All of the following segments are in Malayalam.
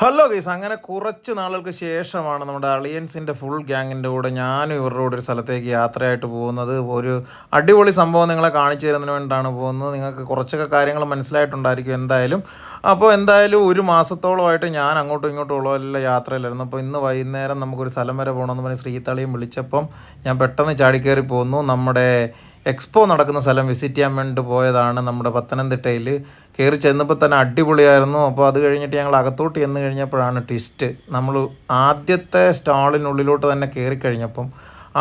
ഹലോ ഗൈസ് അങ്ങനെ കുറച്ച് നാളുകൾക്ക് ശേഷമാണ് നമ്മുടെ അളിയൻസിന്റെ ഫുൾ ഗ്യാങ്ങിന്റെ കൂടെ ഞാനും ഇവരുടെ കൂടെ ഒരു സ്ഥലത്തേക്ക് യാത്രയായിട്ട് പോകുന്നത്. ഒരു അടിപൊളി സംഭവം നിങ്ങളെ കാണിച്ചു തരുന്നതിന് വേണ്ടിയിട്ടാണ് പോകുന്നത്. നിങ്ങൾക്ക് കുറച്ചൊക്കെ കാര്യങ്ങൾ മനസ്സിലായിട്ടുണ്ടായിരിക്കും എന്തായാലും. അപ്പോൾ എന്തായാലും ഒരു മാസത്തോളമായിട്ട് ഞാൻ അങ്ങോട്ടും ഇങ്ങോട്ടും ഉള്ള എല്ലാ യാത്രയിലായിരുന്നു. അപ്പോൾ ഇന്ന് വൈകുന്നേരം നമുക്കൊരു സ്ഥലം വരെ പോകണമെന്ന് പറഞ്ഞ് ശ്രീതളിയും വിളിച്ചപ്പം ഞാൻ പെട്ടെന്ന് ചാടിക്കയറി പോകുന്നു നമ്മുടെ എക്സ്പോ നടക്കുന്ന സ്ഥലം വിസിറ്റ് ചെയ്യാൻ വേണ്ടി പോയതാണ് നമ്മുടെ പത്തനംതിട്ടയിൽ കയറി ചെന്നപ്പോൾ തന്നെ അടിപൊളിയായിരുന്നു. അപ്പോൾ അത് കഴിഞ്ഞിട്ട് ഞങ്ങൾ അകത്തോട്ട് ചെന്ന് കഴിഞ്ഞപ്പോഴാണ് ട്വിസ്റ്റ്. നമ്മൾ ആദ്യത്തെ സ്റ്റാളിനുള്ളിലോട്ട് തന്നെ കയറി കഴിഞ്ഞപ്പം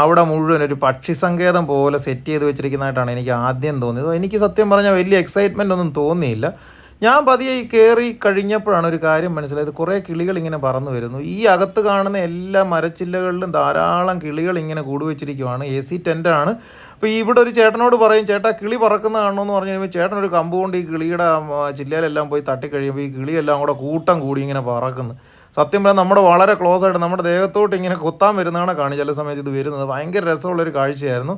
അവിടെ മുഴുവൻ ഒരു പക്ഷി സങ്കേതം പോലെ സെറ്റ് ചെയ്ത് വെച്ചിരിക്കുന്നതായിട്ടാണ് എനിക്ക് ആദ്യം തോന്നിയത്. എനിക്ക് സത്യം പറഞ്ഞാൽ വലിയ എക്സൈറ്റ്മെന്റ് ഒന്നും തോന്നിയില്ല. ഞാൻ പതിയെ ഈ കയറി കഴിഞ്ഞപ്പോഴാണ് ഒരു കാര്യം മനസ്സിലായത്. കുറേ കിളികൾ ഇങ്ങനെ പറന്നു വരുന്നു. ഈ അകത്ത് കാണുന്ന എല്ലാ മരച്ചില്ലകളിലും ധാരാളം കിളികൾ ഇങ്ങനെ കൂടുവെച്ചിരിക്കുവാണ് എ സി ടെന്റാണ് അപ്പോൾ ഇവിടെ ഒരു ചേട്ടനോട് പറയും ചേട്ടാ കിളി പറക്കുന്ന കാണണമെന്ന് പറഞ്ഞു കഴിയുമ്പോൾ ചേട്ടൻ ഒരു കമ്പ് കൊണ്ട് ഈ കിളിയുടെ ചില്ലയിലെല്ലാം പോയി തട്ടിക്കഴിയുമ്പോൾ ഈ കിളിയെല്ലാം കൂടെ കൂട്ടം കൂടി ഇങ്ങനെ പറക്കുന്നു. സത്യം പറഞ്ഞാൽ നമ്മുടെ വളരെ ക്ലോസ് ആയിട്ട് നമ്മുടെ ദേഹത്തോട്ട് ഇങ്ങനെ കൊത്താൻ വരുന്നതാണ് കാണി ചില സമയത്ത് ഇത് വരുന്നത് ഭയങ്കര രസമുള്ളൊരു കാഴ്ചയായിരുന്നു.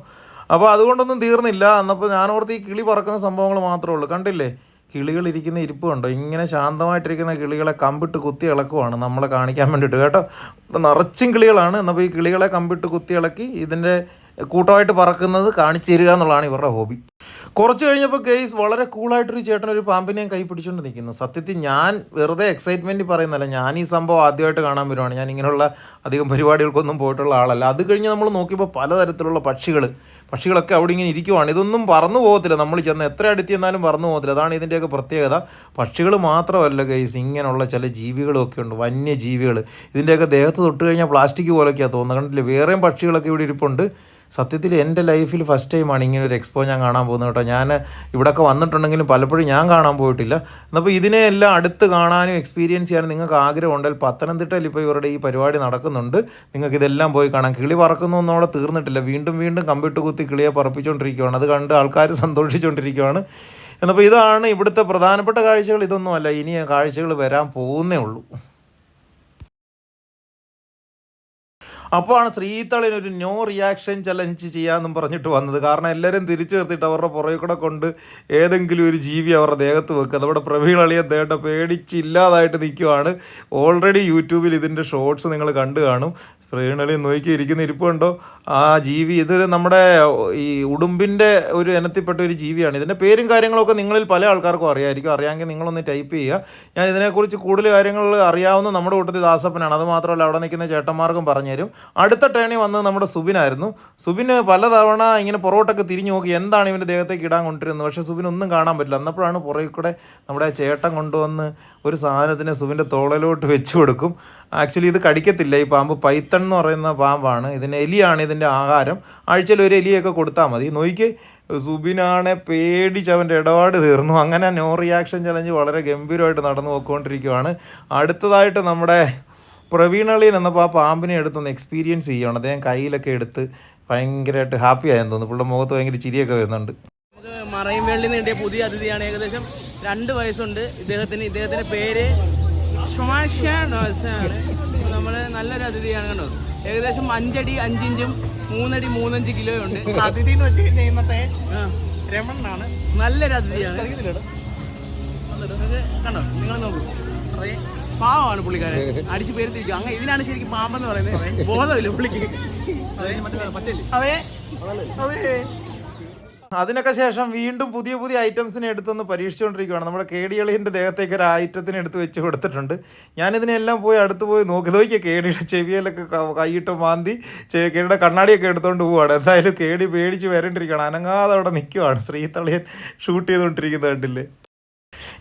അപ്പോൾ അതുകൊണ്ടൊന്നും തീർന്നില്ല. എന്നപ്പോൾ ഞാനോർത്ത് ഈ കിളി പറക്കുന്ന സംഭവങ്ങൾ മാത്രമേ ഉള്ളൂ. കണ്ടില്ലേ? കിളികൾ ഇരിക്കുന്ന ഇരിപ്പ് കണ്ടോ? ഇങ്ങനെ ശാന്തമായിട്ടിരിക്കുന്ന കിളികളെ കമ്പിട്ട് കുത്തി ഇളക്കുവാണ് നമ്മളെ കാണിക്കാൻ വേണ്ടിയിട്ട്. കേട്ടോ? ഇവിടെ നിറച്ചും കിളികളാണ്. എന്നപ്പോൾ ഈ കിളികളെ കമ്പിട്ട് കുത്തി ഇളക്കി ഇതിന്റെ കൂട്ടമായിട്ട് പറക്കുന്നത് കാണിച്ചു തരിക എന്നുള്ളതാണ് ഇവരുടെ ഹോബി. കുറച്ച് കഴിഞ്ഞപ്പോൾ ഗെയ്സ് വളരെ കൂളായിട്ടൊരു ചേട്ടൻ ഒരു പാമ്പിനെയും കൈ പിടിച്ചുകൊണ്ട് നിൽക്കുന്നു സത്യത്തിൽ ഞാൻ വെറുതെ എക്സൈറ്റ്മെന്റ് പറയുന്നല്ല ഞാൻ ഈ സംഭവം ആദ്യമായിട്ട് കാണാൻ വരുവാണ്. ഞാൻ ഇങ്ങനെയുള്ള അധികം പരിപാടികൾക്കൊന്നും പോയിട്ടുള്ള ആളല്ല. അത് കഴിഞ്ഞ് നമ്മൾ നോക്കിയപ്പോൾ പലതരത്തിലുള്ള പക്ഷികൾ പക്ഷികളൊക്കെ അവിടെ ഇങ്ങനെ ഇരിക്കുവാണ്. ഇതൊന്നും പറന്നു പോകത്തില്ല. നമ്മൾ ചെന്ന് എത്ര അടുത്ത് ചെന്നാലും പറന്നു പോകത്തില്ല. അതാണ് ഇതിന്റെയൊക്കെ പ്രത്യേകത. പക്ഷികൾ മാത്രമല്ല കേസ് ഇങ്ങനെയുള്ള ചില ജീവികളൊക്കെ ഉണ്ട്. വന്യജീവികൾ ഇതിന്റെയൊക്കെ ദേഹത്ത് തൊട്ട് കഴിഞ്ഞാൽ പ്ലാസ്റ്റിക് പോലൊക്കെയാണ് തോന്നുന്നത്. കണ്ടില്ലേ വേറെയും പക്ഷികളൊക്കെ ഇവിടെ ഇരിപ്പുണ്ട്. സത്യത്തിൽ എന്റെ ലൈഫിൽ ഫസ്റ്റ് ടൈമാണ് ഇങ്ങനെ ഒരു എക്സ്പോ ഞാൻ കാണാൻ പോകുന്നത് കേട്ടോ. ഞാൻ ഇവിടെയൊക്കെ വന്നിട്ടുണ്ടെങ്കിലും പലപ്പോഴും ഞാൻ കാണാൻ പോയിട്ടില്ല. എന്നപ്പോൾ ഇതിനെ എല്ലാം അടുത്ത് കാണാനും എക്സ്പീരിയൻസ് ചെയ്യാനും നിങ്ങൾക്ക് ആഗ്രഹം ഉണ്ടെങ്കിൽ പത്തനംതിട്ടയിൽ ഇപ്പോൾ ഇവരുടെ ഈ പരിപാടി നടക്കുന്നുണ്ട്. നിങ്ങൾക്ക് ഇതെല്ലാം പോയി കാണാം. കിളി പറക്കുന്നു എന്നോടെ തീർന്നിട്ടില്ല. വീണ്ടും വീണ്ടും കമ്പ്യൂട്ടർ കുത്തി കിളിയെ പറപ്പിച്ചുകൊണ്ടിരിക്കുകയാണ് അത് കണ്ട് ആൾക്കാർ സന്തോഷിച്ചുകൊണ്ടിരിക്കുകയാണ് എന്നപ്പോൾ ഇതാണ് ഇവിടുത്തെ പ്രധാനപ്പെട്ട കാഴ്ചകൾ. ഇതൊന്നുമല്ല ഇനി കാഴ്ചകൾ വരാൻ പോകുന്നേ ഉള്ളൂ. അപ്പോഴാണ് ശ്രീതളിന് ഒരു നോ റിയാക്ഷൻ ചലഞ്ച് ചെയ്യാമെന്നും പറഞ്ഞിട്ട് വന്നത്. കാരണം എല്ലാവരും തിരിച്ചു നിർത്തിയിട്ട് അവരുടെ പുറകെ കൂടെ കൊണ്ട് ഏതെങ്കിലും ഒരു ജീവി അവരുടെ ദേഹത്ത് വെക്കുക അതവിടെ പ്രവീൺ അളിയെ ദേട്ട പേടിച്ചില്ലാതായിട്ട് നിൽക്കുവാണ്. ഓൾറെഡി യൂട്യൂബിൽ ഇതിന്റെ ഷോർട്സ് നിങ്ങൾ കണ്ടു കാണും. പ്രവീണളി നോക്കി ഇരിക്കുന്ന ഇരിപ്പുണ്ടോ ആ ജീവി ഇത് നമ്മുടെ ഈ ഉടുമ്പിന്റെ ഒരു ഇനത്തിൽപ്പെട്ട ഒരു ജീവിയാണ്. ഇതിന്റെ പേരും കാര്യങ്ങളൊക്കെ നിങ്ങളിൽ പല ആൾക്കാർക്കും അറിയാമായിരിക്കും അറിയാമെങ്കിൽ നിങ്ങളൊന്ന് ടൈപ്പ് ചെയ്യുക. ഞാൻ ഇതിനെക്കുറിച്ച് കൂടുതൽ കാര്യങ്ങൾ അറിയാവുന്ന നമ്മുടെ കൂട്ടത്തിൽ ദാസപ്പനാണ്. അത് മാത്രമല്ല അവിടെ നിൽക്കുന്ന ചേട്ടന്മാർക്കും പറഞ്ഞുതരും അടുത്ത ടേണി വന്നത് നമ്മുടെ സുബിനായിരുന്നു സുബിന് പലതവണ ഇങ്ങനെ പുറകോട്ടൊക്കെ തിരിഞ്ഞു നോക്കി എന്താണ് ഇവന്റെ ദേഹത്തേക്ക് ഇടാൻ കൊണ്ടിരുന്നത്? പക്ഷേ സുബിൻ ഒന്നും കാണാൻ പറ്റില്ല. അന്നപ്പോഴാണ് പുറകിൽ കൂടെ നമ്മുടെ ചേട്ടൻ കൊണ്ടുവന്ന് ഒരു സാധനത്തിനെ സുബിന്റെ തോളലോട്ട് വെച്ച് കൊടുക്കും. ആക്ച്വലി ഇത് കടിക്കത്തില്ല. ഈ പാമ്പ് പൈത്തൺ എന്ന് പറയുന്ന പാമ്പാണ്. ഇതിന് എലിയാണ് ഇതിന്റെ ആഹാരം. ആഴ്ചയിൽ ഒരു എലിയൊക്കെ കൊടുത്താൽ മതി. നോക്കി സുബിനാണെ പേടിച്ച് അവന്റെ ഇടപാട് തീർന്നു. അങ്ങനെ നോ റിയാക്ഷൻ ചലഞ്ച് വളരെ ഗംഭീരമായിട്ട് നടന്നു പോയിക്കൊണ്ടിരിക്കുകയാണ് അടുത്തതായിട്ട് നമ്മുടെ പ്രവീണളിയൻ എന്നപ്പോൾ ആ പാമ്പിനെ എടുത്തൊന്ന് എക്സ്പീരിയൻസ് ചെയ്യുകയാണ് അദ്ദേഹം കയ്യിലൊക്കെ എടുത്ത് ഭയങ്കരമായിട്ട് ഹാപ്പി ആയെന്ന് തോന്നുന്നു. പുള്ളിയുടെ മുഖത്ത് ഭയങ്കര ചിരിയൊക്കെ വരുന്നുണ്ട്. നമുക്ക് മറൈൻ വേൾഡിൽ നിന്ന് കിട്ടിയ പുതിയ അതിഥിയാണ്. ഏകദേശം രണ്ട് വയസ്സുണ്ട്. ഇദ്ദേഹത്തിന് ഇദ്ദേഹത്തിന്റെ പേര് ആണ് നമ്മൾ നല്ലൊരു അതിഥിയാണ് കണ്ടോ? ഏകദേശം അഞ്ചടി അഞ്ചിഞ്ചും മൂന്നടി മൂന്നഞ്ച് കിലോ ഉണ്ട്. അതിഥി എന്ന് വെച്ച് കഴിഞ്ഞാൽ ഇന്നത്തെ രമണനാണ്. നല്ലൊരു അതിഥിയാണ്. കണ്ടോ? നിങ്ങൾ നോക്കൂ. പാവമാണ് പുള്ളിക്കാരൻ. അടിച്ച് പേരുത്തിരിക്കും. അങ്ങനെ ഇതിനാണ് ശരിക്കും പാമ്പെന്ന് പറയുന്നത്. ബോധമില്ല പുള്ളിക്ക്. അതെ അതെ അതിനൊക്കെ ശേഷം വീണ്ടും പുതിയ പുതിയ ഐറ്റംസിനെ എടുത്തൊന്ന് പരീക്ഷിച്ചുകൊണ്ടിരിക്കുകയാണ് നമ്മുടെ കേടിയളിന്റെ ദേഹത്തേക്ക് ഒരു ഐറ്റത്തിന് എടുത്ത് വെച്ച് കൊടുത്തിട്ടുണ്ട്. ഞാനിതിനെല്ലാം പോയി അടുത്ത് പോയി നോക്കി. നോക്കിയ കേടിയുടെ ചെവിയിലൊക്കെ കൈയിട്ട് മാന്തി കേടിയുടെ കണ്ണാടിയൊക്കെ എടുത്തുകൊണ്ട് പോവുകയാണ് എന്തായാലും കേടി പേടിച്ച് വരേണ്ടിരിക്കുകയാണ്. അനങ്ങാതെ അവിടെ നിൽക്കുവാണ് ശ്രീതളിയൻ ഷൂട്ട് ചെയ്തുകൊണ്ടിരിക്കുന്നത് കണ്ടില്ലേ?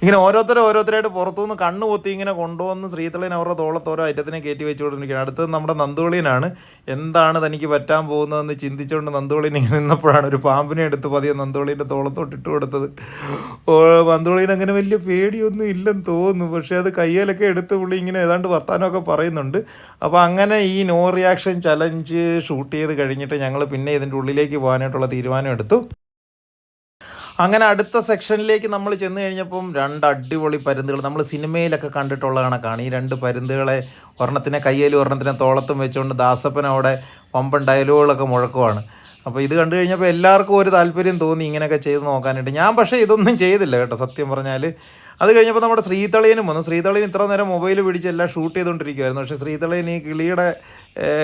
ഇങ്ങനെ ഓരോരുത്തരും ഓരോരുത്തരായിട്ട് പുറത്തുനിന്ന് കണ്ണ് പൊത്തി ഇങ്ങനെ കൊണ്ടുവന്ന് ശ്രീതളിയൻ അവരുടെ തോളത്ത് ഓരോ ഐറ്റത്തിനെ കയറ്റി വെച്ചുകൊണ്ടിരിക്കുകയാണ്. അടുത്തത് നമ്മുടെ നന്ദുളിയനാണ്. എന്താണ് തനിക്ക് പറ്റാൻ പോകുന്നതെന്ന് ചിന്തിച്ചുകൊണ്ട് നന്ദുവളിനെ നിന്നപ്പോഴാണ് ഒരു പാമ്പിനെ എടുത്ത് പതിയെ നന്ദുളിന്റെ തോളത്തോട്ട് ഇട്ട് കൊടുത്തത്. ഓ അങ്ങനെ വലിയ പേടിയൊന്നും ഇല്ലെന്ന് തോന്നുന്നു. പക്ഷേ അത് കയ്യിലൊക്കെ എടുത്ത് പുള്ളി ഇങ്ങനെ ഏതാണ്ട് വർത്താനമൊക്കെ പറയുന്നുണ്ട്. അപ്പോൾ അങ്ങനെ ഈ നോ റിയാക്ഷൻ ചലഞ്ച് ഷൂട്ട് ചെയ്ത് കഴിഞ്ഞിട്ട് ഞങ്ങൾ പിന്നെ ഇതിന്റെ ഉള്ളിലേക്ക് പോകാനായിട്ടുള്ള തീരുമാനം എടുത്തു. അങ്ങനെ അടുത്ത സെക്ഷനിലേക്ക് നമ്മൾ ചെന്ന് കഴിഞ്ഞപ്പം രണ്ട് അടിപൊളി പരുന്തുകൾ. നമ്മൾ സിനിമയിലൊക്കെ കണ്ടിട്ടുള്ള കണക്കാണ്. ഈ രണ്ട് പരുന്തുകളെ ഒരെണ്ണത്തിനെ കയ്യിലും ഒരെണ്ണത്തിനെ തോളത്തും വെച്ചുകൊണ്ട് ദാസപ്പൻ അവിടെ വമ്പൻ ഡയലോഗുകളൊക്കെ മുഴക്കുവാണ്. അപ്പോൾ ഇത് കണ്ടു കഴിഞ്ഞപ്പോൾ എല്ലാവർക്കും ഒരു താല്പര്യം തോന്നി ഇങ്ങനെയൊക്കെ ചെയ്ത് നോക്കാനായിട്ട്. ഞാൻ പക്ഷേ ഇതൊന്നും ചെയ്തില്ല കേട്ടോ സത്യം പറഞ്ഞാൽ അത് കഴിഞ്ഞപ്പോൾ നമ്മുടെ ശ്രീതളിയനും വന്നു. ശ്രീതളിയൻ ഇത്ര നേരം മൊബൈൽ പിടിച്ച് എല്ലാം ഷൂട്ട് ചെയ്തുകൊണ്ടിരിക്കുവായിരുന്നു. പക്ഷേ ശ്രീതളിയൻ ഈ കിളിയുടെ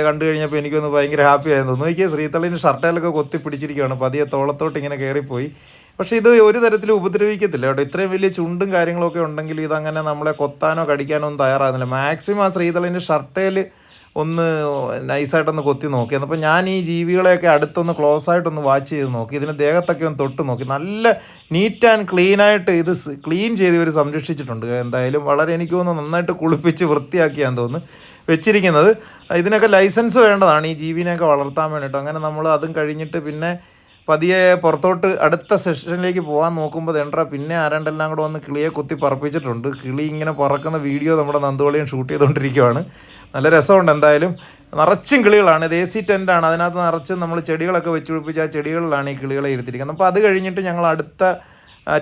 കണ്ടു കഴിഞ്ഞപ്പോൾ എനിക്കൊന്ന് ഭയങ്കര ഹാപ്പി ആയിരുന്നു എനിക്ക് ശ്രീതളിയൻ ഷർട്ടയിലൊക്കെ കൊത്തി പിടിച്ചിരിക്കുകയാണ് പതിയെ തോളത്തോട്ട് ഇങ്ങനെ കയറിപ്പോയി. പക്ഷേ ഇത് ഒരു തരത്തിലും ഉപദ്രവിക്കത്തില്ല കേട്ടോ. ഇത്രയും വലിയ ചുണ്ടും കാര്യങ്ങളൊക്കെ ഉണ്ടെങ്കിൽ ഇതങ്ങനെ നമ്മളെ കൊത്താനോ കടിക്കാനോ ഒന്നും തയ്യാറാകുന്നില്ല. മാക്സിമം ആ ശ്രീതളിന്റെ ഷർട്ടേൽ ഒന്ന് നൈസായിട്ടൊന്ന് കൊത്തി നോക്കി. എന്നപ്പോൾ ഞാൻ ഈ ജീവികളെയൊക്കെ അടുത്തൊന്ന് ക്ലോസ് ആയിട്ടൊന്ന് വാച്ച് ചെയ്ത് നോക്കി. ഇതിന് ദേഹത്തൊക്കെ ഒന്ന് തൊട്ട് നോക്കി. നല്ല നീറ്റ് ആൻഡ് ക്ലീൻ ആയിട്ട് ഇത് ക്ലീൻ ചെയ്ത് ഇവർ സംരക്ഷിച്ചിട്ടുണ്ട്. എന്തായാലും വളരെ എനിക്ക് തോന്നുന്നു നന്നായിട്ട് കുളിപ്പിച്ച് വൃത്തിയാക്കിയാന്ന് തോന്നുന്നു വെച്ചിരിക്കുന്നത്. ഇതിനൊക്കെ ലൈസൻസ് വേണ്ടതാണ്. ഈ ജീവിനെയൊക്കെ വളർത്താൻ വേണ്ടിയിട്ട്. അങ്ങനെ നമ്മൾ അതും കഴിഞ്ഞിട്ട് പിന്നെ പതിയെ പുറത്തോട്ട് അടുത്ത സെഷനിലേക്ക് പോകാൻ നോക്കുമ്പോൾ തെണ്ട പിന്നെ ആരണ്ടെല്ലാം കൂടെ വന്ന് കിളിയെ കുത്തി പറപ്പിച്ചിട്ടുണ്ട്. കിളി ഇങ്ങനെ പറക്കുന്ന വീഡിയോ നമ്മുടെ നന്ദുവളിയും ഷൂട്ട് ചെയ്തുകൊണ്ടിരിക്കുകയാണ് നല്ല രസമുണ്ട് എന്തായാലും. നിറച്ചും കിളികളാണ്. ഇത് എ സി ടെന്റാണ് അതിനകത്ത് നിറച്ചും നമ്മൾ ചെടികളൊക്കെ വെച്ച് പിടിപ്പിച്ച് ആ ചെടികളിലാണ് ഈ കിളികളെ ഇരുത്തിയിരിക്കുന്നത്. അപ്പോൾ അത് കഴിഞ്ഞിട്ട് ഞങ്ങൾ അടുത്ത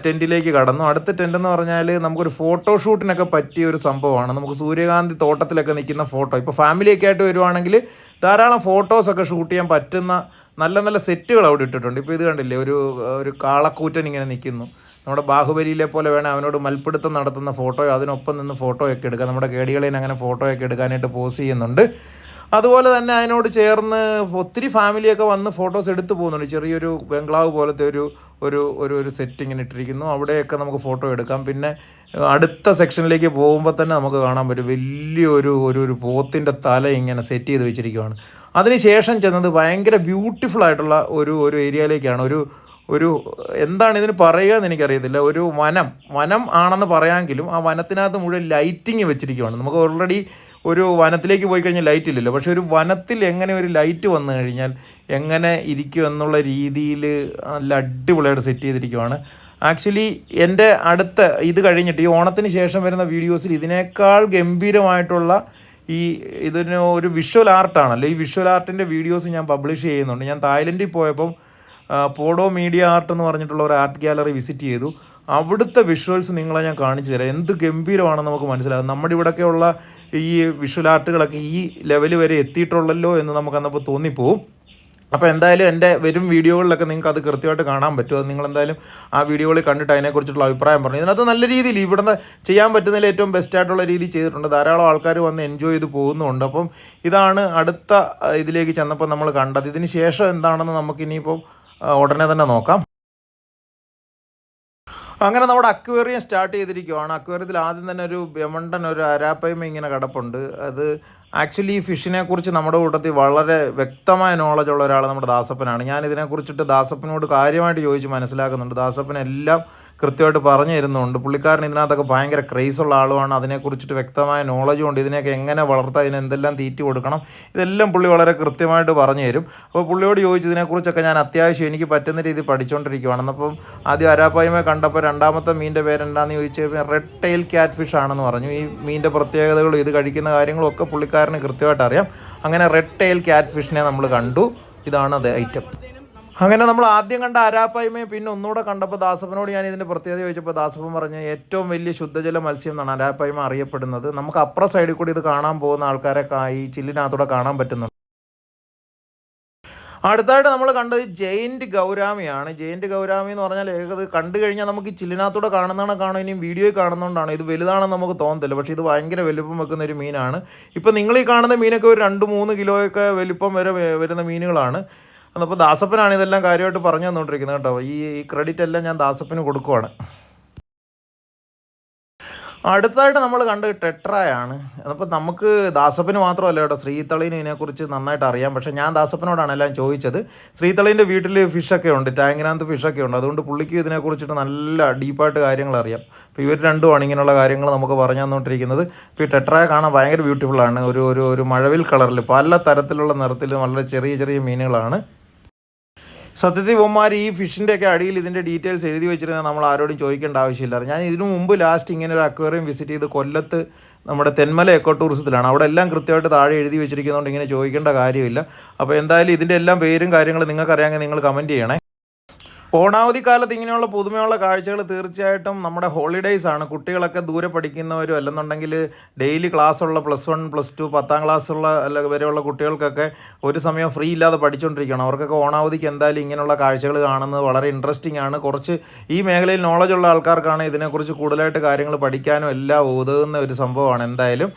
ടെന്റിലേക്ക് കടന്നു. അടുത്ത ടെന്റ് എന്ന് പറഞ്ഞാൽ നമുക്കൊരു ഫോട്ടോഷൂട്ടിനൊക്കെ പറ്റിയ ഒരു സംഭവമാണ്. നമുക്ക് സൂര്യകാന്തി തോട്ടത്തിലൊക്കെ നിൽക്കുന്ന ഫോട്ടോ. ഇപ്പോൾ ഫാമിലിയൊക്കെ ആയിട്ട് വരുവാണെങ്കിൽ ധാരാളം ഫോട്ടോസൊക്കെ ഷൂട്ട് ചെയ്യാൻ പറ്റുന്ന നല്ല നല്ല സെറ്റുകൾ അവിടെ ഇട്ടിട്ടുണ്ട്. ഇപ്പോൾ ഇത് കണ്ടില്ലേ? ഒരു ഒരു കാളക്കൂറ്റൻ ഇങ്ങനെ നിൽക്കുന്നു. നമ്മുടെ ബാഹുബലിയിലെ പോലെ വേണം അവനോട് മൽപ്പിടുത്തം നടത്തുന്ന ഫോട്ടോയോ അതിനൊപ്പം നിന്ന് ഫോട്ടോയൊക്കെ എടുക്കാം. നമ്മുടെ കേടികളെ അങ്ങനെ ഫോട്ടോയൊക്കെ എടുക്കാനായിട്ട് പോസ് ചെയ്യുന്നുണ്ട്. അതുപോലെ തന്നെ അതിനോട് ചേർന്ന് ഒത്തിരി ഫാമിലിയൊക്കെ വന്ന് ഫോട്ടോസ് എടുത്തു പോകുന്നുണ്ട്. ചെറിയൊരു ബംഗ്ലാവ് പോലത്തെ ഒരു ഒരു ഒരു ഒരു സെറ്റിങ്ങിന് ഇട്ടിരിക്കുന്നു. അവിടെയൊക്കെ നമുക്ക് ഫോട്ടോ എടുക്കാം. പിന്നെ അടുത്ത സെക്ഷനിലേക്ക് പോകുമ്പോൾ തന്നെ നമുക്ക് കാണാൻ പറ്റും. വലിയൊരു ഒരു ഒരു പോത്തിന്റെ തല ഇങ്ങനെ സെറ്റ് ചെയ്ത് വെച്ചിരിക്കുകയാണ് അതിനുശേഷം ചെന്നത് ഭയങ്കര ബ്യൂട്ടിഫുൾ ആയിട്ടുള്ള ഒരു ഒരു ഏരിയയിലേക്കാണ് ഒരു ഒരു എന്താണ് ഇതിന് പറയുക എന്ന് എനിക്കറിയത്തില്ല. ഒരു വനം. വനം ആണെന്ന് പറയാമെങ്കിലും ആ വനത്തിനകത്ത് മുഴുവൻ ലൈറ്റിങ് വെച്ചിരിക്കുകയാണ് നമുക്ക് ഓൾറെഡി ഒരു വനത്തിലേക്ക് പോയി കഴിഞ്ഞാൽ ലൈറ്റ് ഇല്ലല്ലോ. പക്ഷെ ഒരു വനത്തിൽ എങ്ങനെ ഒരു ലൈറ്റ് വന്നു കഴിഞ്ഞാൽ എങ്ങനെ ഇരിക്കും എന്നുള്ള രീതിയിൽ നല്ല അടിപൊളിയായിട്ട് സെറ്റ് ചെയ്തിരിക്കുവാണ്. ആക്ച്വലി എന്റെ അടുത്ത ഇത് കഴിഞ്ഞിട്ട് ഈ ഓണത്തിന് ശേഷം വരുന്ന വീഡിയോസിൽ ഇതിനേക്കാൾ ഗംഭീരമായിട്ടുള്ള ഈ ഇതിന് ഒരു വിഷ്വൽ ആർട്ടാണല്ലോ ഈ വിഷ്വൽ ആർട്ടിന്റെ വീഡിയോസ് ഞാൻ പബ്ലിഷ് ചെയ്യുന്നുണ്ട്. ഞാൻ തായ്ലൻഡിൽ പോയപ്പം പോഡോ മീഡിയ ആർട്ട് എന്ന് പറഞ്ഞിട്ടുള്ള ഒരു ആർട്ട് ഗാലറി വിസിറ്റ് ചെയ്തു. അവിടുത്തെ വിഷ്വൽസ് നിങ്ങളെ ഞാൻ കാണിച്ചു തരാം. എന്ത് ഗംഭീരമാണെന്ന് നമുക്ക് മനസ്സിലാകും നമ്മുടെ ഇവിടെയൊക്കെയുള്ള ഈ വിഷ്വൽ ആർട്ടുകളൊക്കെ ഈ ലെവൽ വരെ എത്തിയിട്ടുള്ളല്ലോ എന്ന് നമുക്ക് അന്നപ്പോൾ തോന്നിപ്പോവും. അപ്പോൾ എന്തായാലും എന്റെ വരും വീഡിയോകളിലൊക്കെ നിങ്ങൾക്ക് അത് കൃത്യമായിട്ട് കാണാൻ പറ്റും. അത് നിങ്ങൾ എന്തായാലും ആ വീഡിയോകളിൽ കണ്ടിട്ട് അതിനെക്കുറിച്ചുള്ള അഭിപ്രായം പറഞ്ഞു. ഇതിനകത്ത് നല്ല രീതിയിൽ ഇവിടുന്ന് ചെയ്യാൻ പറ്റുന്നതിൽ ഏറ്റവും ബെസ്റ്റ് ആയിട്ടുള്ള രീതിയിൽ ചെയ്തിട്ടുണ്ട്. ധാരാളം ആൾക്കാർ വന്ന് എൻജോയ് ചെയ്ത് പോകുന്നുണ്ട്. അപ്പം ഇതാണ് അടുത്ത ഇതിലേക്ക് ചെന്നപ്പോൾ നമ്മൾ കണ്ടത്. ഇതിന് ശേഷം എന്താണെന്ന് നമുക്കിനിയിപ്പം ഉടനെ തന്നെ നോക്കാം. അങ്ങനെ നമ്മുടെ അക്വേറിയം സ്റ്റാർട്ട് ചെയ്തിരിക്കുവാണ്. അക്വേറിയത്തിൽ ആദ്യം തന്നെ ഒരു യമണ്ടൻ ഒരു അരാപ്പയ്മ ഇങ്ങനെ കിടപ്പുണ്ട്. അത് ആക്ച്വലി ഈ ഫിഷിനെ കുറിച്ച് നമ്മുടെ കൂട്ടത്തിൽ വളരെ വ്യക്തമായ നോളജ് ഉള്ള ഒരാൾ നമ്മുടെ ദാസപ്പനാണ്. ഞാൻ ഇതിനെക്കുറിച്ചിട്ട് ദാസപ്പനോട് കാര്യമായിട്ട് ചോദിച്ച് മനസ്സിലാക്കുന്നുണ്ട്. ദാസപ്പൻ എല്ലാം കൃത്യമായിട്ട് പറഞ്ഞു തരുന്നുണ്ട് പുള്ളിക്കാരൻ ഇതിനകത്തൊക്കെ ഭയങ്കര ഉള്ള ആളുമാണ്. അതിനെക്കുറിച്ചിട്ട് വ്യക്തമായ നോളജും ഉണ്ട്. ഇതിനെയൊക്കെ എങ്ങനെ വളർത്താം? ഇതിന് എന്തെല്ലാം തീറ്റി കൊടുക്കണം? ഇതെല്ലാം പുള്ളി വളരെ കൃത്യമായിട്ട് പറഞ്ഞു തരും. അപ്പോൾ പുള്ളിയോട് ചോദിച്ചതിനെക്കുറിച്ചൊക്കെ ഞാൻ അത്യാവശ്യം എനിക്ക് പറ്റുന്ന രീതിയിൽ പഠിച്ചുകൊണ്ടിരിക്കുകയാണ് അപ്പം ആദ്യം അരാപ്പായ്മ കണ്ടപ്പോൾ രണ്ടാമത്തെ മീന്റെ പേരെന്താണെന്ന് ചോദിച്ചു കഴിഞ്ഞാൽ റെഡ് ടെയിൽ ക്യാറ്റ് ഫിഷ് ആണെന്ന് പറഞ്ഞു. ഈ മീന്റെ പ്രത്യേകതകളും ഇത് കഴിക്കുന്ന കാര്യങ്ങളും ഒക്കെ പുള്ളിക്കാരന് കൃത്യമായിട്ട് അറിയാം. അങ്ങനെ റെഡ് ടെയിൽ ക്യാറ്റ് ഫിഷിനെ നമ്മൾ കണ്ടു. ഇതാണ് അത് ഐറ്റം അങ്ങനെ നമ്മൾ ആദ്യം കണ്ട അരാപ്പായ്മയെ പിന്നെ ഒന്നുകൂടെ കണ്ടപ്പോൾ ദാസപ്പനോട് ഞാൻ ഇതിന്റെ പ്രത്യേകത ചോദിച്ചപ്പോൾ ദാസപ്പൻ പറഞ്ഞു ഏറ്റവും വലിയ ശുദ്ധജല മത്സ്യം എന്നാണ് അരാപ്പായ്മ അറിയപ്പെടുന്നത്. നമുക്ക് അപ്പുറ സൈഡിൽ കൂടി ഇത് കാണാൻ പോകുന്ന ആൾക്കാരെ ഈ ചില്ലിനകത്തൂടെ കാണാൻ പറ്റുന്നുണ്ട്. അടുത്തായിട്ട് നമ്മൾ കണ്ടത് ജയിന്റ് ഗൗരാമിയാണ്. ജയിന്റ് ഗൗരാമി എന്ന് പറഞ്ഞാൽ ഏകത് കണ്ടു കഴിഞ്ഞാൽ നമുക്ക് ഈ ചില്ലിനകത്തൂടെ കാണുന്നതാണ് കാണും. ഇനിയും വീഡിയോയിൽ കാണുന്നതുകൊണ്ടാണ് ഇത് വലുതാണെന്ന് നമുക്ക് തോന്നത്തില്ല. പക്ഷേ ഇത് ഭയങ്കര വലുപ്പം വെക്കുന്ന ഒരു മീനാണ്. ഇപ്പം നിങ്ങൾ ഈ കാണുന്ന മീനൊക്കെ ഒരു രണ്ട് മൂന്ന് കിലോയൊക്കെ വലുപ്പം വരെ വരുന്ന മീനുകളാണ്. അപ്പോൾ ദാസപ്പനാണ് ഇതെല്ലാം കാര്യമായിട്ട് പറഞ്ഞു തന്നുകൊണ്ടിരിക്കുന്നത് കേട്ടോ. ഈ ഈ ക്രെഡിറ്റ് എല്ലാം ഞാൻ ദാസപ്പന് കൊടുക്കുവാണ്. അടുത്തായിട്ട് നമ്മൾ കണ്ടത് ടെട്രായാണ്. അപ്പോൾ നമുക്ക് ദാസപ്പന് മാത്രമല്ല കേട്ടോ ശ്രീതളിന് ഇതിനെക്കുറിച്ച് നന്നായിട്ട് അറിയാം. പക്ഷേ ഞാൻ ദാസപ്പനോടാണ് എല്ലാം ചോദിച്ചത്. ശ്രീതളിന്റെ വീട്ടിൽ ഫിഷൊക്കെ ഉണ്ട് ടാങ്കിനകത്ത് ഫിഷൊക്കെ ഉണ്ട്. അതുകൊണ്ട് പുള്ളിക്ക് ഇതിനെക്കുറിച്ചിട്ട് നല്ല ഡീപ്പായിട്ട് കാര്യങ്ങൾ അറിയാം. അപ്പോൾ ഇവർ രണ്ടുമാണ് ഇങ്ങനെയുള്ള കാര്യങ്ങൾ നമുക്ക് പറഞ്ഞു തന്നുകൊണ്ടിരിക്കുന്നത് ഇപ്പോൾ ഈ ടെട്രായ കാണാൻ ഭയങ്കര ബ്യൂട്ടിഫുള്ളാണ് ഒരു ഒരു ഒരു മഴവിൽ കളറിൽ പല തരത്തിലുള്ള നിറത്തിൽ വളരെ ചെറിയ ചെറിയ മീനുകളാണ്. സത്യത്തിൽ ഇവന്മാർ ഈ ഫിഷിന്റെ ഒക്കെ അടിയിൽ ഇതിന്റെ ഡീറ്റെയിൽസ് എഴുതി വെച്ചിരുന്നാൽ നമ്മൾ ആരോടും ചോദിക്കേണ്ട ആവശ്യമില്ല ഞാൻ ഇതിനു മുമ്പ് ലാസ്റ്റ് ഇങ്ങനെ ഒരു അക്വേറിയം വിസിറ്റ് ചെയ്ത് കൊല്ലത്ത് നമ്മുടെ തെന്മല എക്കോ ടൂറിസത്തിലാണ് അവിടെ എല്ലാം കൃത്യമായിട്ട് താഴെ എഴുതി വെച്ചിരിക്കുന്നതുകൊണ്ട് ഇങ്ങനെ ചോദിക്കേണ്ട കാര്യമില്ല. അപ്പോൾ എന്തായാലും ഇതിന്റെ എല്ലാം പേരും കാര്യങ്ങളും നിങ്ങൾക്കറിയാമെങ്കിൽ നിങ്ങൾ കമന്റ് ചെയ്യണേ. ഓണാവധി കാലത്ത് ഇങ്ങനെയുള്ള പുതുമയുള്ള കാഴ്ചകൾ തീർച്ചയായിട്ടും നമ്മുടെ ഹോളിഡേയ്സ് ആണ്. കുട്ടികളൊക്കെ ദൂരെ പഠിക്കുന്നവരും അല്ലെന്നുണ്ടെങ്കിൽ ഡെയിലി ക്ലാസ് ഉള്ള പ്ലസ് വൺ പ്ലസ് ടു പത്താം ക്ലാസ്സുള്ള അല്ല വരെയുള്ള കുട്ടികൾക്കൊക്കെ ഒരു സമയം ഫ്രീ ഇല്ലാതെ പഠിച്ചുകൊണ്ടിരിക്കണം അവർക്കൊക്കെ ഓണാവധിക്ക് എന്തായാലും ഇങ്ങനെയുള്ള കാഴ്ചകൾ കാണുന്നത് വളരെ ഇൻട്രസ്റ്റിംഗ് ആണ്. കുറച്ച് ഈ മേഖലയിൽ നോളജുള്ള ആൾക്കാർക്കാണ് ഇതിനെക്കുറിച്ച് കൂടുതലായിട്ട് കാര്യങ്ങൾ പഠിക്കാനും എല്ലാം ഉതകുന്ന ഒരു സംഭവമാണ്. എന്തായാലും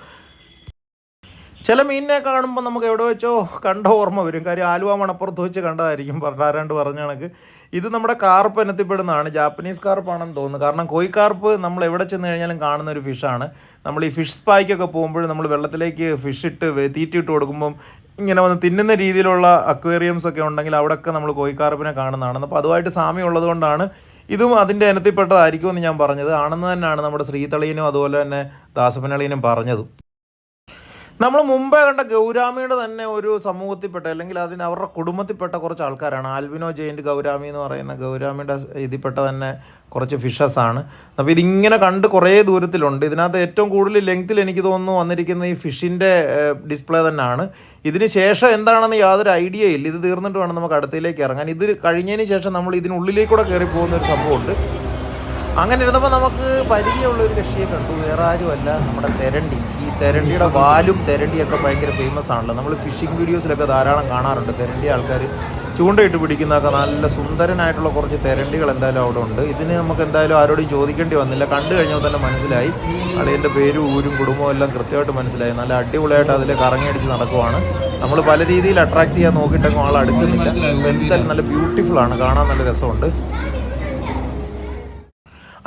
ചില മീനിനെ കാണുമ്പോൾ നമുക്ക് എവിടെ വെച്ചോ കണ്ട ഓർമ്മ വരും. കാര്യം ആലുവ മണപ്പുറത്ത് വെച്ച് കണ്ടതായിരിക്കും പറഞ്ഞാരാണ്ട് പറഞ്ഞ കണക്ക്. ഇത് നമ്മുടെ കാർപ്പ് ഇനത്തിൽപ്പെടുന്നതാണ്. ജാപ്പനീസ് കാർപ്പാണെന്ന് തോന്നുന്നു. കാരണം കോയി കാർപ്പ് നമ്മൾ എവിടെ ചെന്ന് കഴിഞ്ഞാലും കാണുന്ന ഒരു ഫിഷാണ് നമ്മൾ ഈ ഫിഷ് സ്പായ്ക്കൊക്കെ പോകുമ്പോൾ നമ്മൾ വെള്ളത്തിലേക്ക് ഫിഷ് ഇട്ട് തീറ്റിയിട്ട് കൊടുക്കുമ്പം ഇങ്ങനെ വന്ന് തിന്നുന്ന രീതിയിലുള്ള അക്വേറിയംസ് ഒക്കെ ഉണ്ടെങ്കിൽ അവിടെയൊക്കെ നമ്മൾ കോയിക്കാർപ്പിനെ കാണുന്നതാണ്. അപ്പോൾ അതുമായിട്ട് സാമ്യം ഉള്ളതുകൊണ്ടാണ് ഇതും അതിന്റെ ഇനത്തിൽപ്പെട്ടതായിരിക്കുമെന്ന് ഞാൻ പറഞ്ഞത്. ആണെന്ന് തന്നെയാണ് നമ്മുടെ ശ്രീതളിയനും അതുപോലെ തന്നെ ദാസപ്പനളീനും പറഞ്ഞതും. നമ്മൾ മുമ്പേ കണ്ട ഗൗരാമിയുടെ തന്നെ ഒരു സമൂഹത്തിൽപ്പെട്ട അല്ലെങ്കിൽ അതിന് അവരുടെ കുടുംബത്തിൽപ്പെട്ട കുറച്ച് ആൾക്കാരാണ്. ആൽബിനോ ജെയിന്റ് ഗൗരാമി എന്ന് പറയുന്ന ഗൗരാമിയുടെ ഇതിൽപ്പെട്ട തന്നെ കുറച്ച് ഫിഷസ് ആണ്. അപ്പോൾ ഇതിങ്ങനെ കണ്ട് കുറേ ദൂരത്തിലുണ്ട്. ഇതിനകത്ത് ഏറ്റവും കൂടുതൽ ലെങ്ത്തിൽ എനിക്ക് തോന്നുന്നു വന്നിരിക്കുന്ന ഈ ഫിഷിന്റെ ഡിസ്പ്ലേ തന്നെയാണ്. ഇതിന് ശേഷം എന്താണെന്ന് യാതൊരു ഐഡിയ ഇല്ല. ഇത് തീർന്നിട്ട് വേണം നമുക്ക് അടുത്തേക്ക് ഇറങ്ങാൻ. ഇത് കഴിഞ്ഞതിന് ശേഷം നമ്മൾ ഇതിനുള്ളിലേക്കൂടെ കയറി പോകുന്ന ഒരു സംഭവമുണ്ട്. അങ്ങനെ ഇരുന്നപ്പോൾ നമുക്ക് പരിചയമുള്ള ഒരു കക്ഷിയെ കണ്ടു. വേറെ ആരുമല്ല. നമ്മുടെ തെരണ്ടി. തെരണ്ടിയുടെ വാലും തെരണ്ടിയൊക്കെ ഭയങ്കര ഫേമസ് ആണല്ലോ. നമ്മൾ ഫിഷിംഗ് വീഡിയോസിലൊക്കെ ധാരാളം കാണാറുണ്ട്. തെരണ്ടി ആൾക്കാർ ചൂണ്ടയിട്ട് പിടിക്കുന്നതൊക്കെ നല്ല സുന്ദരനായിട്ടുള്ള കുറച്ച് തെരണ്ടികൾ എന്തായാലും അവിടെ ഉണ്ട്. ഇതിന് നമുക്ക് എന്തായാലും ആരോടും ചോദിക്കേണ്ടി വന്നില്ല. കണ്ടു കഴിഞ്ഞാൽ തന്നെ മനസ്സിലായി. അളിയന്റെ പേരും ഊരും കുടുംബവും എല്ലാം കൃത്യമായിട്ട് മനസ്സിലായി. നല്ല അടിപൊളിയായിട്ട് അതിൽ കറങ്ങിയടിച്ച് നടക്കുവാണ്. നമ്മൾ പല രീതിയിൽ അട്രാക്ട് ചെയ്യാൻ നോക്കിയിട്ടൊക്കെ ആൾ അടുക്കുന്നില്ല. എന്തായാലും നല്ല ബ്യൂട്ടിഫുൾ ആണ്. കാണാൻ നല്ല രസമുണ്ട്.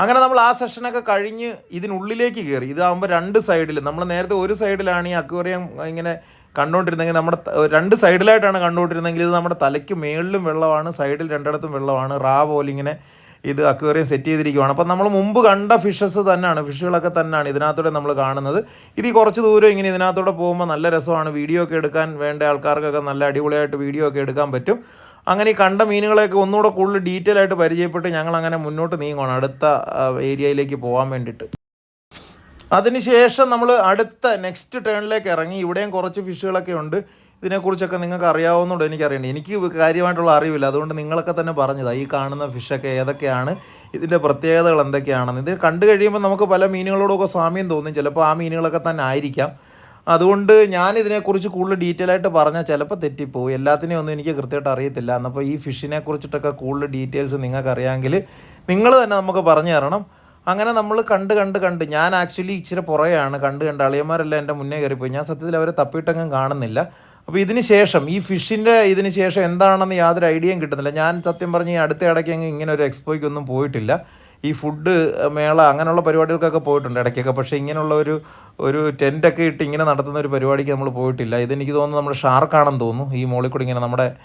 അങ്ങനെ നമ്മൾ ആ സെഷനൊക്കെ കഴിഞ്ഞ് ഇതിനുള്ളിലേക്ക് കയറി. ഇതാകുമ്പോൾ രണ്ട് സൈഡിൽ നമ്മൾ നേരത്തെ ഒരു സൈഡിലാണ് ഈ അക്വേറിയം ഇങ്ങനെ കണ്ടുകൊണ്ടിരുന്നെങ്കിൽ നമ്മുടെ രണ്ട് സൈഡിലായിട്ടാണ് കണ്ടുകൊണ്ടിരുന്നെങ്കിൽ ഇത് നമ്മുടെ തലയ്ക്ക് മേളിലും വെള്ളമാണ് സൈഡിൽ രണ്ടിടത്തും വെള്ളമാണ്. റാ പോലെ ഇങ്ങനെ ഇത് അക്വേറിയം സെറ്റ് ചെയ്തിരിക്കുവാണ്. അപ്പം നമ്മൾ മുമ്പ് കണ്ട ഫിഷസ് തന്നെയാണ് ഫിഷുകളൊക്കെ തന്നെയാണ് ഇതിനകത്തൂടെ നമ്മൾ കാണുന്നത്. ഇത് ഈ കുറച്ച് ദൂരം ഇങ്ങനെ ഇതിനകത്തൂടെ പോകുമ്പോൾ നല്ല രസമാണ്. വീഡിയോ ഒക്കെ എടുക്കാൻ വേണ്ട ആൾക്കാർക്കൊക്കെ നല്ല അടിപൊളിയായിട്ട് വീഡിയോ ഒക്കെ എടുക്കാൻ പറ്റും. അങ്ങനെ ഈ കണ്ട മീനുകളെയൊക്കെ ഒന്നുകൂടെ കൂടുതൽ ഡീറ്റെയിൽ ആയിട്ട് പരിചയപ്പെട്ട് ഞങ്ങൾ അങ്ങനെ മുന്നോട്ട് നീങ്ങുകയാണ് അടുത്ത ഏരിയയിലേക്ക് പോകാൻ വേണ്ടിയിട്ട്. അതിനുശേഷം നമ്മൾ അടുത്ത നെക്സ്റ്റ് ടേണിലേക്ക് ഇറങ്ങി. ഇവിടെയും കുറച്ച് ഫിഷുകളൊക്കെ ഉണ്ട്. ഇതിനെക്കുറിച്ചൊക്കെ നിങ്ങൾക്ക് അറിയാവുന്നതുകൊണ്ട് എനിക്കറിയണ്ട. എനിക്ക് കാര്യമായിട്ടുള്ള അറിവില്ല. അതുകൊണ്ട് നിങ്ങളൊക്കെ തന്നെ പറഞ്ഞതാണ് ഈ കാണുന്ന ഫിഷൊക്കെ ഏതൊക്കെയാണ് ഇതിന്റെ പ്രത്യേകതകൾ എന്തൊക്കെയാണെന്ന്. ഇത് കണ്ടു കഴിയുമ്പോൾ നമുക്ക് പല മീനുകളോടൊക്കെ സാമ്യം തോന്നും. ചിലപ്പോൾ ആ മീനുകളൊക്കെ തന്നെ ആയിരിക്കാം. അതുകൊണ്ട് ഞാൻ ഇതിനെക്കുറിച്ച് കൂടുതൽ ഡീറ്റെയിൽ ആയിട്ട് പറഞ്ഞാൽ ചിലപ്പോൾ തെറ്റിപ്പോകും എല്ലാത്തിനെയും ഒന്നും എനിക്ക് കൃത്യമായിട്ട് അറിയത്തില്ല. എന്നപ്പോൾ ഈ ഫിഷിനെ കുറിച്ചിട്ടൊക്കെ കൂടുതൽ ഡീറ്റെയിൽസ് നിങ്ങൾക്ക് അറിയാമെങ്കിൽ നിങ്ങൾ തന്നെ നമുക്ക് പറഞ്ഞു തരണം. അങ്ങനെ നമ്മൾ കണ്ട് കണ്ട് കണ്ട് ഞാൻ ആക്ച്വലി ഇച്ചിരി പുറകെയാണ്. കണ്ട് കണ്ട് അളിയന്മാരെല്ലാം എന്റെ മുന്നേ കയറിപ്പോയി. ഞാൻ സത്യത്തിൽ അവരെ തപ്പിയിട്ടങ്ങും കാണുന്നില്ല. അപ്പോൾ ഇതിന് ശേഷം ഈ ഫിഷിന്റെ ഇതിന് ശേഷം എന്താണെന്ന് യാതൊരു ഐഡിയയും കിട്ടുന്നില്ല. ഞാൻ സത്യം പറഞ്ഞ് ഈ അടുത്ത ഇടയ്ക്ക് അങ്ങ് ഇങ്ങനെ ഒരു എക്സ്പോയ്ക്കൊന്നും പോയിട്ടില്ല. ഈ ഫുഡ് മേള അങ്ങനെയുള്ള പരിപാടികൾക്കൊക്കെ പോയിട്ടുണ്ട് ഇടയ്ക്കൊക്കെ. പക്ഷേ ഇങ്ങനെയുള്ള ഒരു ഒരു ടെന്റൊക്കെ ഇട്ട് ഇങ്ങനെ നടത്തുന്ന ഒരു പരിപാടിക്ക് നമ്മൾ പോയിട്ടില്ല. ഇതെനിക്ക് തോന്നുന്നു നമ്മുടെ ഷാർക്കാണെന്ന് തോന്നുന്നു. ഈ മോളിൽ കൂടി ഇങ്ങനെ നമ്മുടെ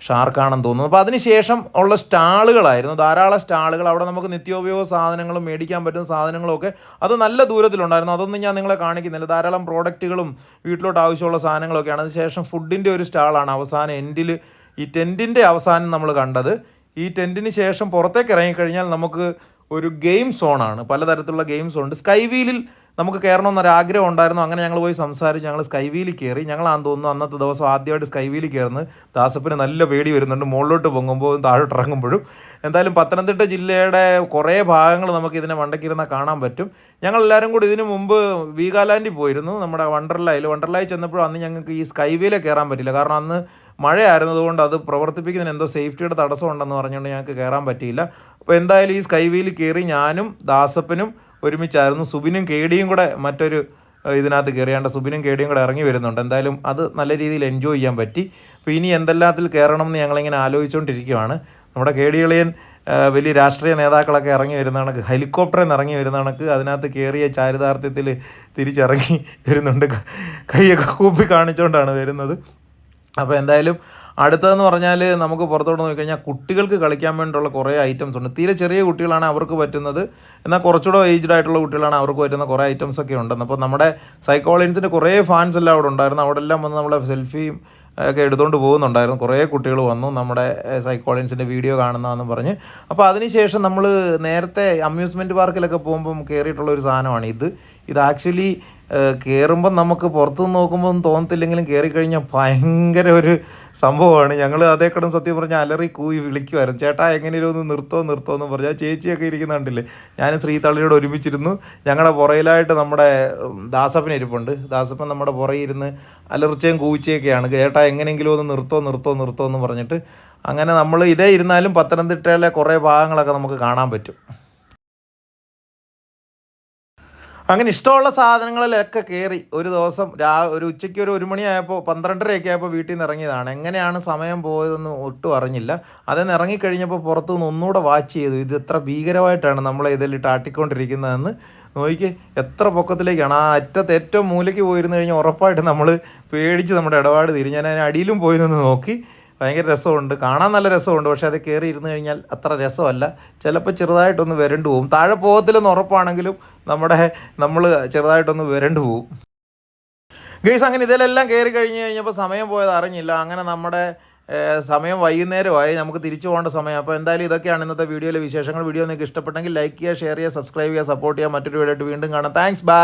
ഷാർക്കാണെന്ന് തോന്നുന്നു. അപ്പോൾ അതിനുശേഷം ഉള്ള സ്റ്റാളുകളായിരുന്നു. ധാരാളം സ്റ്റാളുകൾ. അവിടെ നമുക്ക് നിത്യോപയോഗ സാധനങ്ങളും മേടിക്കാൻ പറ്റുന്ന സാധനങ്ങളൊക്കെ അത് നല്ല ദൂരത്തിലുണ്ടായിരുന്നു. അതൊന്നും ഞാൻ നിങ്ങളെ കാണിക്കുന്നില്ല. ധാരാളം പ്രോഡക്റ്റുകളും വീട്ടിലോട്ട് ആവശ്യമുള്ള സാധനങ്ങളൊക്കെയാണ്. അതിനുശേഷം ഫുഡിന്റെ ഒരു സ്റ്റാളാണ് അവസാനം എൻഡിൽ ഈ ടെന്റിന്റെ അവസാനം നമ്മൾ കണ്ടത്. ഈ ടെന്റിന് ശേഷം പുറത്തേക്ക് ഇറങ്ങിക്കഴിഞ്ഞാൽ നമുക്ക് ഒരു ഗെയിം സോണാണ്. പലതരത്തിലുള്ള ഗെയിം സോൺ ഉണ്ട് സ്കൈ വീലിൽ നമുക്ക് കയറണമെന്നൊരു ആഗ്രഹം ഉണ്ടായിരുന്നു. അങ്ങനെ ഞങ്ങൾ പോയി സംസാരിച്ച് ഞങ്ങൾ സ്കൈ വീലിൽ കയറി. ഞങ്ങളാന്ന് തോന്നുന്നു അന്നത്തെ ദിവസം ആദ്യമായിട്ട് സ്കൈ വീലിൽ കയറുന്നത് ദാസപ്പിന് നല്ല പേടി വരുന്നുണ്ട്. മുകളിലോട്ട് പൊങ്ങുമ്പോൾ താഴോട്ട് ഇറങ്ങുമ്പോഴും എന്തായാലും പത്തനംതിട്ട ജില്ലയുടെ കുറേ ഭാഗങ്ങൾ നമുക്ക് ഇതിനെ മണ്ടക്കിരുന്ന കാണാൻ പറ്റും. ഞങ്ങൾ എല്ലാവരും കൂടി ഇതിനു മുമ്പ് വീഗാലാൻഡിൽ പോയിരുന്നു. നമ്മുടെ വണ്ടർലായിൽ. വണ്ടർലായിൽ ചെന്നപ്പോഴും അന്ന് ഞങ്ങൾക്ക് ഈ സ്കൈ വീലേ കയറാൻ പറ്റില്ല. കാരണം അന്ന് മഴയായിരുന്നതുകൊണ്ട് അത് പ്രവർത്തിപ്പിക്കുന്നതിന് എന്തോ സേഫ്റ്റിയുടെ തടസ്സം ഉണ്ടെന്ന് പറഞ്ഞുകൊണ്ട് ഞങ്ങൾക്ക് കയറാൻ പറ്റിയില്ല. അപ്പോൾ എന്തായാലും ഈ സ്കൈ വീൽ കയറി ഞാനും ദാസപ്പനും ഒരുമിച്ചായിരുന്നു. സുബിനും കേടിയും കൂടെ മറ്റൊരു ഇതിനകത്ത് കയറിയാണ്ട് സുബിനും കേടിയും കൂടെ ഇറങ്ങി വരുന്നുണ്ട്. എന്തായാലും അത് നല്ല രീതിയിൽ എൻജോയ് ചെയ്യാൻ പറ്റി. അപ്പോൾ ഇനി എന്തെല്ലാത്തിൽ കയറണം എന്ന് ഞങ്ങളിങ്ങനെ ആലോചിച്ചുകൊണ്ടിരിക്കുകയാണ് നമ്മുടെ കേടികളിയൻ വലിയ രാഷ്ട്രീയ നേതാക്കളൊക്കെ ഇറങ്ങി വരുന്ന കണക്ക് ഹെലികോപ്റ്ററിൽ നിന്ന് ഇറങ്ങി വരുന്ന കണക്ക് അതിനകത്ത് കയറിയ ചാരിതാർത്ഥ്യത്തിൽ തിരിച്ചിറങ്ങി വരുന്നുണ്ട്. കൈയൊക്കെ കൂപ്പി കാണിച്ചുകൊണ്ടാണ് വരുന്നത്. അപ്പോൾ എന്തായാലും അടുത്തതെന്ന് പറഞ്ഞാൽ നമുക്ക് പുറത്തോട്ട് നോക്കിക്കഴിഞ്ഞാൽ കുട്ടികൾക്ക് കളിക്കാൻ വേണ്ടിയുള്ള കുറേ ഐറ്റംസ് ഉണ്ട്. തീരെ ചെറിയ കുട്ടികളാണ് അവർക്ക് പറ്റുന്നത്. എന്നാൽ കുറച്ചുകൂടെ ഏജ്ഡ് ആയിട്ടുള്ള കുട്ടികളാണ് അവർക്ക് പറ്റുന്ന കുറേ ഐറ്റംസ് ഒക്കെ ഉണ്ടെന്ന്. അപ്പോൾ നമ്മുടെ സൈക്കോളജിൻസിന്റെ കുറേ ഫാൻസ് എല്ലാം അവിടെ ഉണ്ടായിരുന്നു. അവിടെ എല്ലാം വന്ന് നമ്മളെ സെൽഫിയും ഒക്കെ എടുത്തുകൊണ്ട് പോകുന്നുണ്ടായിരുന്നു. കുറേ കുട്ടികൾ വന്നു നമ്മുടെ സൈക്കോളജിൻസിന്റെ വീഡിയോ കാണുന്നതെന്ന് പറഞ്ഞ്. അപ്പോൾ അതിനുശേഷം നമ്മൾ നേരത്തെ അമ്യൂസ്മെന്റ് പാർക്കിലൊക്കെ പോകുമ്പം കയറിയിട്ടുള്ള ഒരു സാധനമാണ് ഇത്. ഇത് ആക്ച്വലി കയറുമ്പം നമുക്ക് പുറത്തുനിന്ന് നോക്കുമ്പോൾ തോന്നത്തില്ലെങ്കിലും കയറി കഴിഞ്ഞാൽ ഭയങ്കര ഒരു സംഭവമാണ്. ഞങ്ങൾ അതേ കടം സത്യം പറഞ്ഞാൽ അലറി കൂയി വിളിക്കുമായിരുന്നു ചേട്ടാ എങ്ങനെയും ഒന്ന് നിർത്തോ നിർത്തോ എന്ന് പറഞ്ഞാൽ ചേച്ചിയൊക്കെ ഇരിക്കുന്നുണ്ടല്ലേ? ഞാനും ശ്രീതള്ളിയോട് ഒരുമിച്ചിരുന്നു. ഞങ്ങളുടെ പുറയിലായിട്ട് നമ്മുടെ ദാസപ്പൻ ഇരിപ്പുണ്ട്. ദാസപ്പൻ നമ്മുടെ പുറയിരുന്ന് അലർച്ചയും കൂവിച്ചയൊക്കെയാണ്. ചേട്ടാ എങ്ങനെയെങ്കിലും ഒന്ന് നിർത്തോ നിർത്തോ നിർത്തോ എന്ന് പറഞ്ഞിട്ട്. അങ്ങനെ നമ്മൾ ഇതേ ഇരുന്നാലും പത്തനംതിട്ടയിലെ കുറേ ഭാഗങ്ങളൊക്കെ നമുക്ക് കാണാൻ പറ്റും. അങ്ങനെ ഇഷ്ടമുള്ള സാധനങ്ങളിലൊക്കെ കയറി ഒരു ദിവസം രാ ഒരു ഉച്ചയ്ക്ക് ഒരു ഒരു മണിയായപ്പോൾ പന്ത്രണ്ടരയൊക്കെ ആയപ്പോൾ വീട്ടിൽ നിന്ന് ഇറങ്ങിയതാണ്. എങ്ങനെയാണ് സമയം പോയതെന്ന് ഒട്ടും അറിഞ്ഞില്ല. അതിൽ നിന്ന് ഇറങ്ങിക്കഴിഞ്ഞപ്പോൾ പുറത്തു നിന്ന് ഒന്നുകൂടെ വാച്ച് ചെയ്തു. ഇത് എത്ര ഭീകരമായിട്ടാണ് നമ്മളെ ഇതിൽ ടാട്ടിക്കൊണ്ടിരിക്കുന്നതെന്ന് നോക്കി എത്ര പൊക്കത്തിലേക്കാണ്. ആ അറ്റത്ത് ഏറ്റവും മൂലയ്ക്ക് പോയിരുന്നു കഴിഞ്ഞാൽ ഉറപ്പായിട്ട് നമ്മൾ പേടിച്ച് നമ്മുടെ ഇടപാട് തിരിഞ്ഞ് ഞാൻ അടിയിലും പോയി നിന്ന് നോക്കി. ഭയങ്കര രസമുണ്ട്. കാണാൻ നല്ല രസമുണ്ട്. പക്ഷേ അത് കയറി ഇരുന്ന് കഴിഞ്ഞാൽ അത്ര രസമല്ല. ചിലപ്പോൾ ചെറുതായിട്ടൊന്ന് വരണ്ടു പോകും താഴെ പോകത്തില്ലെന്ന് ഉറപ്പാണെങ്കിലും നമ്മുടെ നമ്മൾ ചെറുതായിട്ടൊന്ന് വരണ്ടു പോകും ഗൈസ് അങ്ങനെ ഇതിലെല്ലാം കയറി കഴിഞ്ഞ് കഴിഞ്ഞപ്പോൾ സമയം പോയത് അറിഞ്ഞില്ല. അങ്ങനെ നമ്മുടെ സമയം വൈകുന്നേരമായി. നമുക്ക് തിരിച്ചു പോകേണ്ട സമയം. അപ്പോൾ എന്തായാലും ഇതൊക്കെയാണ് ഇന്നത്തെ വീഡിയോയിലെ വിശേഷങ്ങൾ. വീഡിയോ നിങ്ങൾക്ക് ഇഷ്ടപ്പെട്ടെങ്കിൽ ലൈക്ക് ചെയ്യുക ഷെയർ ചെയ്യുക സബ്സ്ക്രൈബ് ചെയ്യുക സപ്പോർട്ട് ചെയ്യുക. മറ്റൊരു വീഡിയോ ആയിട്ട് വീണ്ടും കാണാം. താങ്ക്സ്. ബൈ.